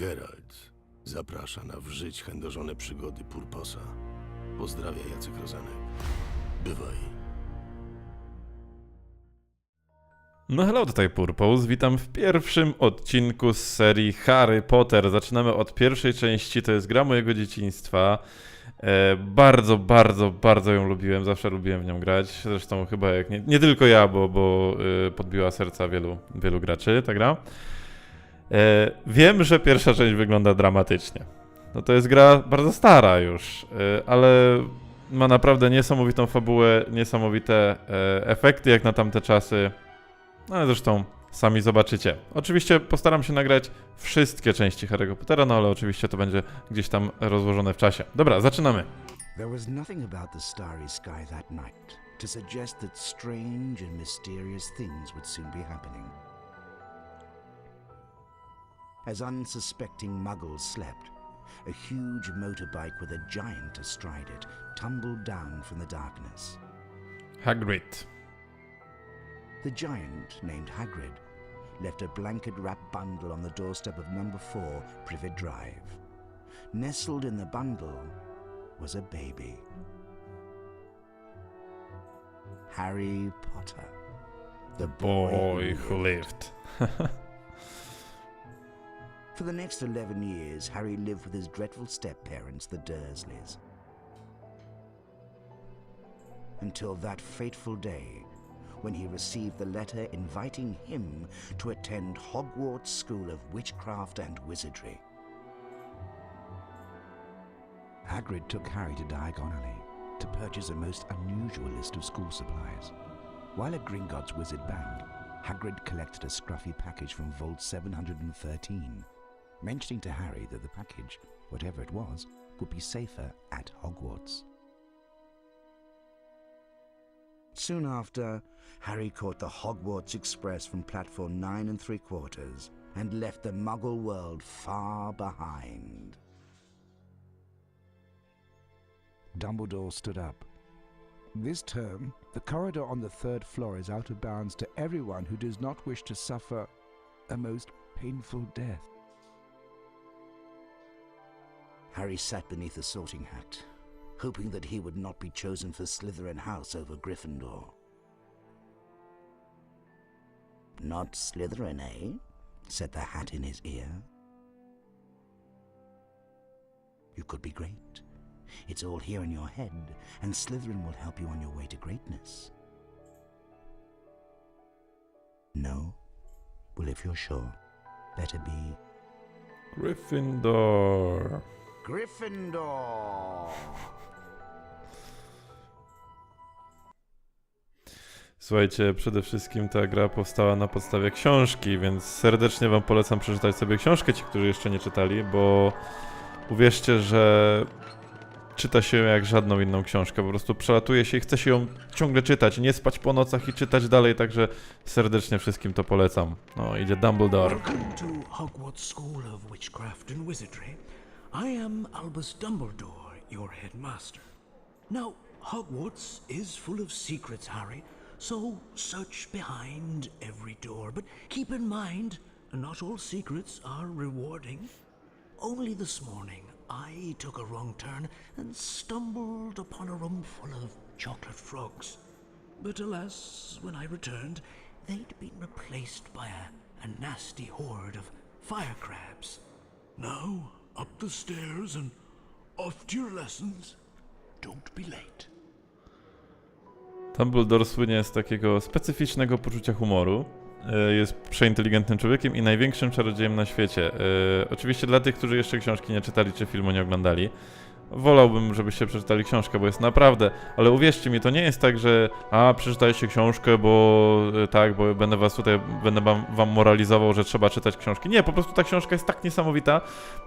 Geralt zaprasza na w żyć chędożone przygody Purposa. Pozdrawia Jacek Rozanek. Bywaj. No hello, tutaj Purpose. Witam w pierwszym odcinku z serii Harry Potter. Zaczynamy od pierwszej części, to jest gra mojego dzieciństwa. E, bardzo, bardzo, bardzo ją lubiłem, zawsze lubiłem w nią grać. Zresztą chyba jak nie, nie tylko ja, bo, bo e, podbiła serca wielu, wielu graczy ta gra. E, wiem, że pierwsza część wygląda dramatycznie. No to jest gra bardzo stara już, e, ale ma naprawdę niesamowitą fabułę, niesamowite e, efekty jak na tamte czasy. No ale zresztą sami zobaczycie. Oczywiście postaram się nagrać wszystkie części Harry'ego Pottera, no ale oczywiście to będzie gdzieś tam rozłożone w czasie. Dobra, zaczynamy. There was nothing about the starry sky that night to suggest that strange and mysterious things would soon be happening. As unsuspecting muggles slept, a huge motorbike with a giant astride it tumbled down from the darkness. Hagrid. The giant, named Hagrid, left a blanket wrapped bundle on the doorstep of number four, Privet Drive. Nestled in the bundle was a baby. Harry Potter. The Boy who lived. For the next 11 years, Harry lived with his dreadful step parents, the Dursleys. Until that fateful day when he received the letter inviting him to attend Hogwarts School of Witchcraft and Wizardry. Hagrid took Harry to Diagon Alley to purchase a most unusual list of school supplies. While at Gringotts Wizard Bank, Hagrid collected a scruffy package from Vault 713, mentioning to Harry that the package, whatever it was, would be safer at Hogwarts. Soon after, Harry caught the Hogwarts Express from platform nine and three quarters and left the Muggle world far behind. Dumbledore stood up. This term, the corridor on the third floor is out of bounds to everyone who does not wish to suffer a most painful death. Harry sat beneath a sorting hat, hoping that he would not be chosen for Slytherin House over Gryffindor. Not Slytherin, eh? said the hat in his ear. You could be great. It's all here in your head, and Slytherin will help you on your way to greatness. No? Well, if you're sure, better be Gryffindor. Gryffindor! Słuchajcie, przede wszystkim ta gra powstała na podstawie książki, więc serdecznie wam polecam przeczytać sobie książkę, ci, którzy jeszcze nie czytali, bo uwierzcie, że czyta się jak żadną inną książkę. Po prostu przelatuje się i chce się ją ciągle czytać, nie spać po nocach i czytać dalej, także serdecznie wszystkim to polecam. No, idzie Dumbledore. Welcome to Hogwarts School of Witchcraft and Wizardry. I am Albus Dumbledore, your headmaster. Now, Hogwarts is full of secrets, Harry, so search behind every door. But keep in mind, not all secrets are rewarding. Only this morning, I took a wrong turn and stumbled upon a room full of chocolate frogs. But alas, when I returned, they'd been replaced by a, a nasty horde of fire crabs. Now, up the stairs and off to your lessons. Don't be late. Dumbledore słynie z takiego specyficznego poczucia humoru. E, Jest przeinteligentnym człowiekiem i największym czarodziejem na świecie. E, Oczywiście dla tych, którzy jeszcze książki nie czytali czy filmu nie oglądali, wolałbym, żebyście przeczytali książkę, bo jest naprawdę, ale uwierzcie mi, to nie jest tak, że a, przeczytajcie książkę, bo e, tak, bo będę was tutaj, będę wam, wam moralizował, że trzeba czytać książki. Nie, po prostu ta książka jest tak niesamowita,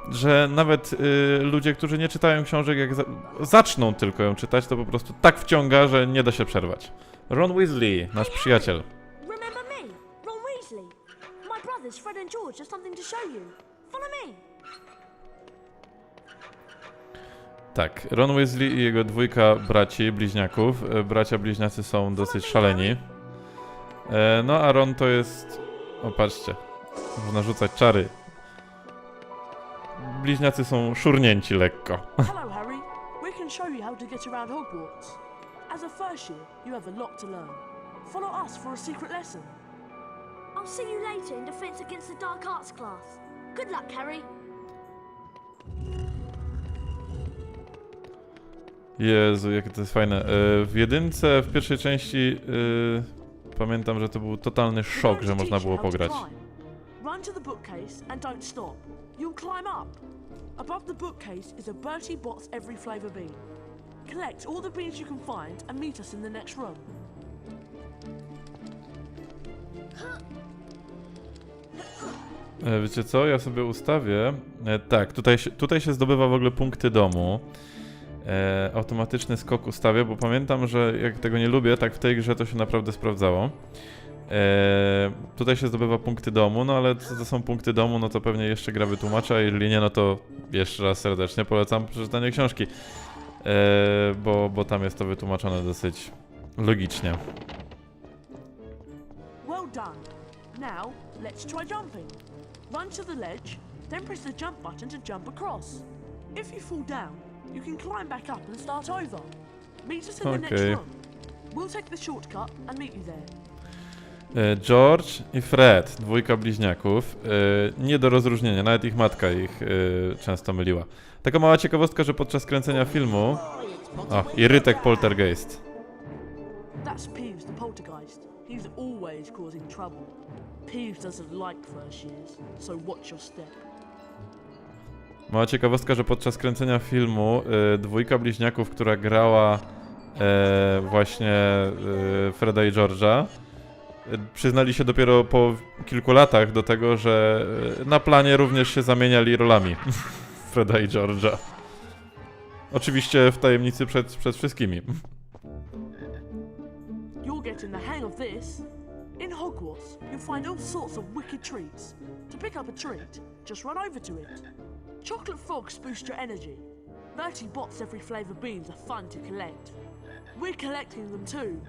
że nawet y, ludzie, którzy nie czytają książek, jak za zaczną tylko ją czytać, to po prostu tak wciąga, że nie da się przerwać. Ron Weasley, nasz przyjaciel. Ron Weasley. Fred George. Follow me. Tak, Ron Weasley i jego dwójka braci, bliźniaków. E, Bracia bliźniacy są dosyć szaleni. E, No a Ron to jest... O, patrzcie. Można rzucać czary. bliźniacy są szurnięci lekko. Hello, Harry. We can show you how to get around Hogwarts. As a first year, you have a lot to learn. Follow us for a secret lesson. I'll see you later in Defense Against the Dark Arts class. Good luck, Harry. Jezu, jakie to jest fajne. E, W jedynce, w pierwszej części e, pamiętam, że to był totalny szok, że można było pograć. climb. Run to the bookcase and don't stop. You'll climb up. Above the bookcase is a Bertie Bott's Every Flavour bean. Collect all the beans you can find and meet us in the next room. E, Wiecie co, ja sobie ustawię. E, tak, tutaj się, tutaj się zdobywa w ogóle punkty domu. E, automatyczny skok ustawię, bo pamiętam, że jak tego nie lubię, tak w tej grze to się naprawdę sprawdzało. E, tutaj się zdobywa punkty domu, no ale co to są punkty domu, no to pewnie jeszcze gra wytłumacza, a jeżeli nie, no to jeszcze raz serdecznie polecam przeczytanie książki. E, bo, bo tam jest to wytłumaczone dosyć logicznie. Well done. Now, let's try jumping. Run to the ledge, then press the jump button to jump across. If you fall down, you can climb back up and start over. Meet us in the next Okay. room. We'll take the shortcut and meet you there. E, George i Fred, dwójka bliźniaków, e, nie do rozróżnienia, nawet ich matka ich e, często myliła. Taka mała ciekawostka, że podczas kręcenia filmu... O, i Rytek Poltergeist. That's Peeves the poltergeist. He's always causing trouble. Peeves doesn't like first years, so watch your step. Mała ciekawostka, że podczas kręcenia filmu e, dwójka bliźniaków, która grała e, właśnie e, Freda i George'a, e, przyznali się dopiero po kilku latach do tego, że e, na planie również się zamieniali rolami Freda i George'a. Oczywiście w tajemnicy przed, przed wszystkimi. In Hogwarts, you'll find all sorts of wicked treats. To pick up a treat, just run over to it. Chocolate frogs boost your energy. Bertie Bott's every flavour beans are fun to collect. We're collecting them too.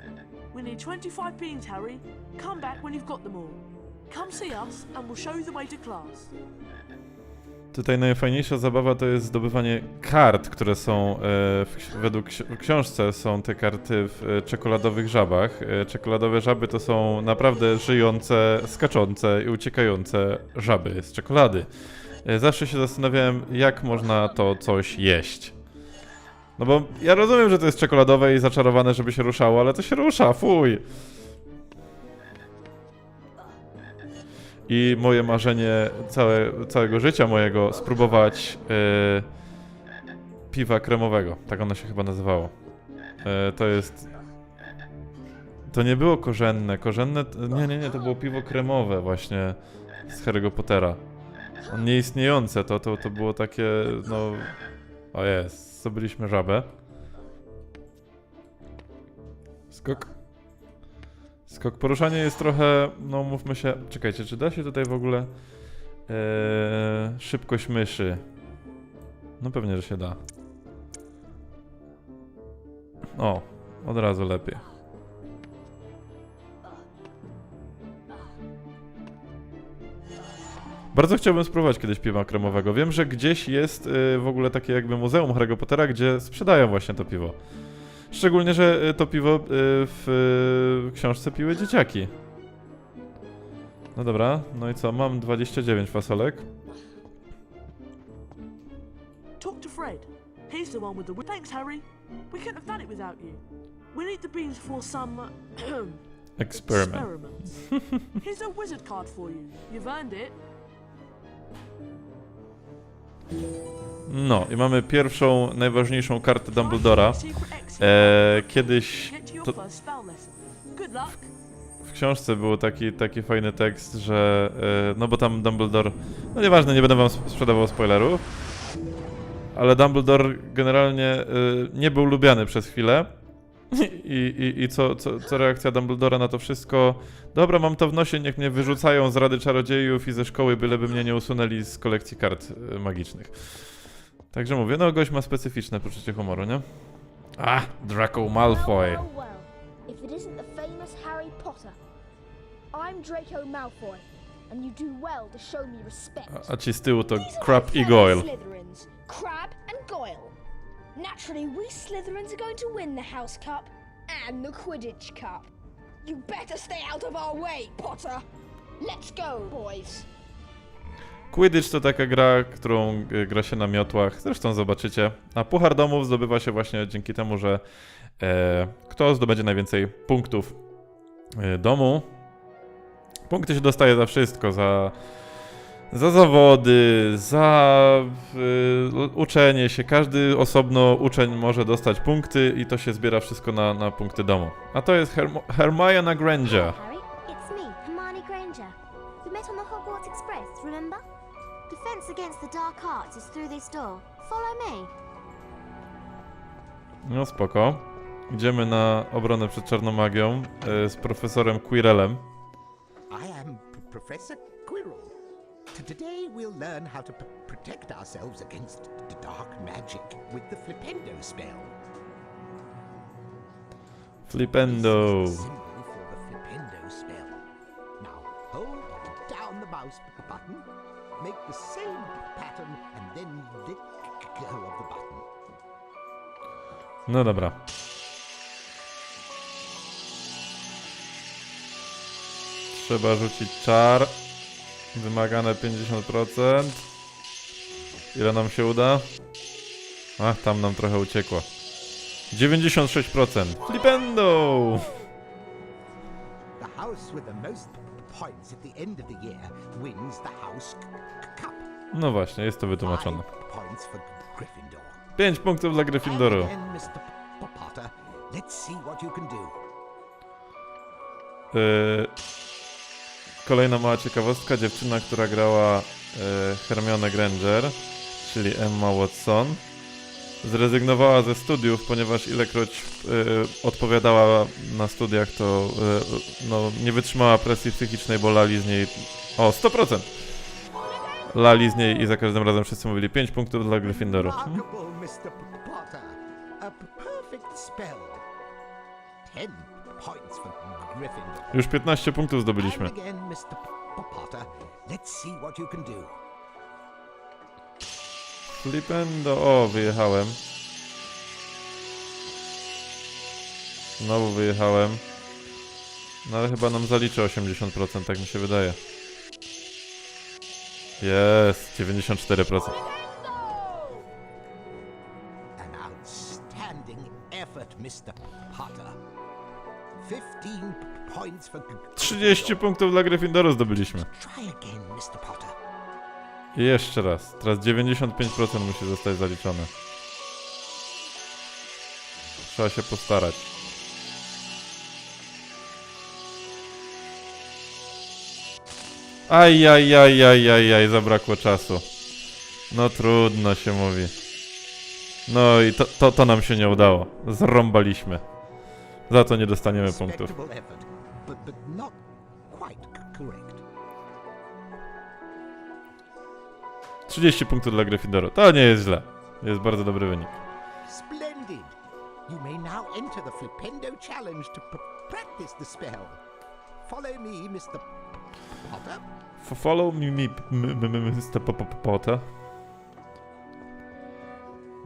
We need 25 beans, Harry. Come back when you've got them all. Come see us, and we'll show you the way to class. Tutaj najfajniejsza zabawa to jest zdobywanie kart, które są e, w, według w książce są te karty w e, czekoladowych żabach. E, czekoladowe żaby to są naprawdę żyjące, skaczące i uciekające żaby z czekolady. E, zawsze się zastanawiałem, jak można to coś jeść. No bo ja rozumiem, że to jest czekoladowe i zaczarowane, żeby się ruszało, ale to się rusza, fuj! I moje marzenie całe, całego życia mojego spróbować e, piwa kremowego. Tak ono się chyba nazywało. E, to jest. To nie było korzenne. Korzenne. Nie, nie, nie, to było piwo kremowe właśnie z Harry'ego Pottera. On nieistniejące, to, to, to było takie, no. O jest, zdobyliśmy żabę. Skok. Skok poruszanie jest trochę, no mówmy się, czekajcie, czy da się tutaj w ogóle eee, szybkość myszy? No pewnie, że się da. O, od razu lepiej. Bardzo chciałbym spróbować kiedyś piwa kremowego. Wiem, że gdzieś jest y, w ogóle takie jakby muzeum Harry'ego Pottera, gdzie sprzedają właśnie to piwo. Szczególnie, że y, to piwo y, w y, książce piły dzieciaki. No dobra, no i co? Mam 29 fasolek. Talk to Fred. He's the one with the. Thanks, Harry. We couldn't have done it without you. We need the beans for some Experiment. experiments. Here's a wizard card for you. You've earned it. No i mamy pierwszą, najważniejszą kartę Dumbledora. E, kiedyś to w książce był taki, taki fajny tekst, że e, no bo tam Dumbledore, no nieważne, nie będę wam sp- sprzedawał spoilerów, ale Dumbledore generalnie e, nie był lubiany przez chwilę. I, i, i co, co, co reakcja Dumbledora na to wszystko? Dobra, mam to w nosie, niech mnie wyrzucają z Rady Czarodziejów i ze szkoły, byleby mnie nie usunęli z kolekcji kart e, magicznych. Także mówię, no gość ma specyficzne poczucie humoru, nie? A, Draco Malfoy. Well, well, well. If it isn't the famous Harry Potter. I'm Draco Malfoy, and you do well to show me respect. A ci z tyłu to Crab i Goyle. Naturally, we Slytherins are going to win the House Cup and the Quidditch Cup. You better stay out of our way, Potter. Let's go, boys. Quidditch to taka gra, którą y, gra się na miotłach, zresztą zobaczycie. A Puchar Domów zdobywa się właśnie dzięki temu, że e, kto zdobędzie najwięcej punktów e, domu. Punkty się dostaje za wszystko, za, za zawody, za y, uczenie się. Każdy osobno uczeń może dostać punkty i to się zbiera wszystko na, na punkty domu. A to jest Herm Hermiona Granger. Harry, it's me, Hermione Granger. We met on the Hogwarts Express, remember? Defense against the dark arts is through this door. Follow me. No spoko. Idziemy na obronę przed czarną magią e, z profesorem Quirrellem. I am P- Professor Quirrell. Today we'll learn how to p- protect ourselves against dark magic with the Flipendo spell. Flipendo. This is the symbol for the Flipendo spell. Now hold down the mouse button, make the same pattern, and then let go of the button. No dobra. Trzeba rzucić czar. Wymagane 50%. Ile nam się uda? Ach, tam nam trochę uciekło. 96%. Flipendo! The house with the most points at the end of the year wins the house cup. No właśnie, jest to wytłumaczone. Five points for Gryffindor. 5 punktów dla Gryffindoru. Let's see what you can do. Yy, kolejna mała ciekawostka. Dziewczyna, która grała yy, Hermione Granger, czyli Emma Watson, zrezygnowała ze studiów, ponieważ ilekroć yy, odpowiadała na studiach, to yy, no, nie wytrzymała presji psychicznej, bo lali z niej... O, 100%! Lali z niej i za każdym razem wszyscy mówili 5 punktów dla Gryffindoru. Hmm? Już 15 punktów zdobyliśmy. Flipendo. O, wyjechałem. Znowu wyjechałem. No ale chyba nam zaliczy 80%, tak mi się wydaje. Jest, 94%. An outstanding effort, Mr. 30 punktów dla Gryffindoru zdobyliśmy. I jeszcze raz. Teraz 95% musi zostać zaliczone. Trzeba się postarać. Aj, aj, aj, aj, aj, aj, zabrakło czasu. No trudno się mówi. No i to, to, to nam się nie udało. Zrąbaliśmy. Za to nie dostaniemy punktów. 30 punktów dla Gryffindoru. To nie jest źle. Jest bardzo dobry wynik. You may now enter the Flipendo Challenge to practice the spell. Follow me, Mr. Potter. F- Follow me, Mr. P- P- Potter.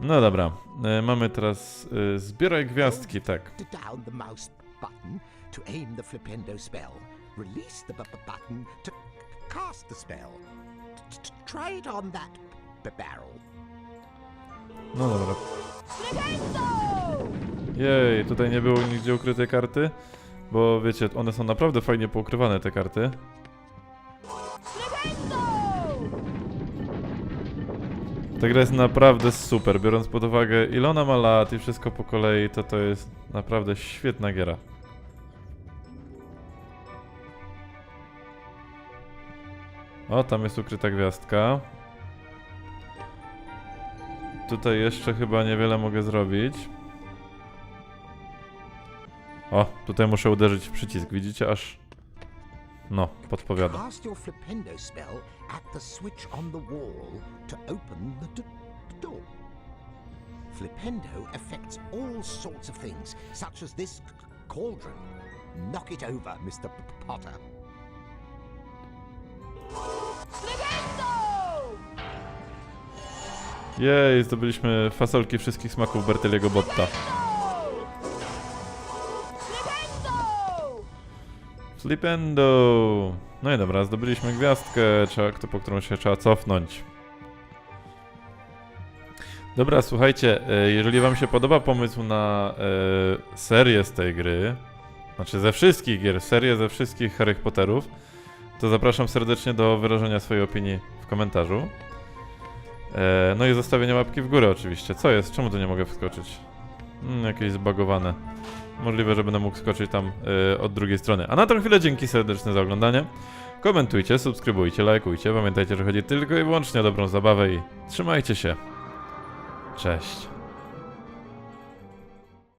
No dobra, e, mamy teraz e, zbieraj gwiazdki, tak. To down the mouse button to aim the Flipendo spell. Release the b- b- button to c- cast the spell. T- t- try it on that b- barrel. No dobra. Jej, tutaj nie było nigdzie ukrytej karty, bo wiecie, one są naprawdę fajnie poukrywane te karty. Ta gra jest naprawdę super, biorąc pod uwagę ile ona ma lat i wszystko po kolei, to to jest naprawdę świetna giera. O, tam jest ukryta gwiazdka. Tutaj jeszcze chyba niewiele mogę zrobić. O, tutaj muszę uderzyć w przycisk, widzicie? Aż... No, podpowiada. Cast your Flipendo spell at the switch on the wall to open the door. Flipendo affects all sorts of things, such as this cauldron. Knock it over, Mr. P- Potter. Jej, zdobyliśmy fasolki wszystkich smaków Berteliego Botta. Flipendo! No i dobra, zdobyliśmy gwiazdkę, trzeba, po którą się trzeba cofnąć. Dobra, słuchajcie, e, jeżeli wam się podoba pomysł na e, serię z tej gry, znaczy ze wszystkich gier, serię ze wszystkich Harry Potterów, to zapraszam serdecznie do wyrażenia swojej opinii w komentarzu. E, no i zostawienia łapki w górę oczywiście. Co jest? Czemu tu nie mogę wskoczyć? Mm, jakieś zbagowane. Możliwe, że będę mógł skoczyć tam e, od drugiej strony. A na tą chwilę dzięki serdeczne za oglądanie. Komentujcie, subskrybujcie, lajkujcie. Pamiętajcie, że chodzi tylko i wyłącznie o dobrą zabawę i trzymajcie się. Cześć.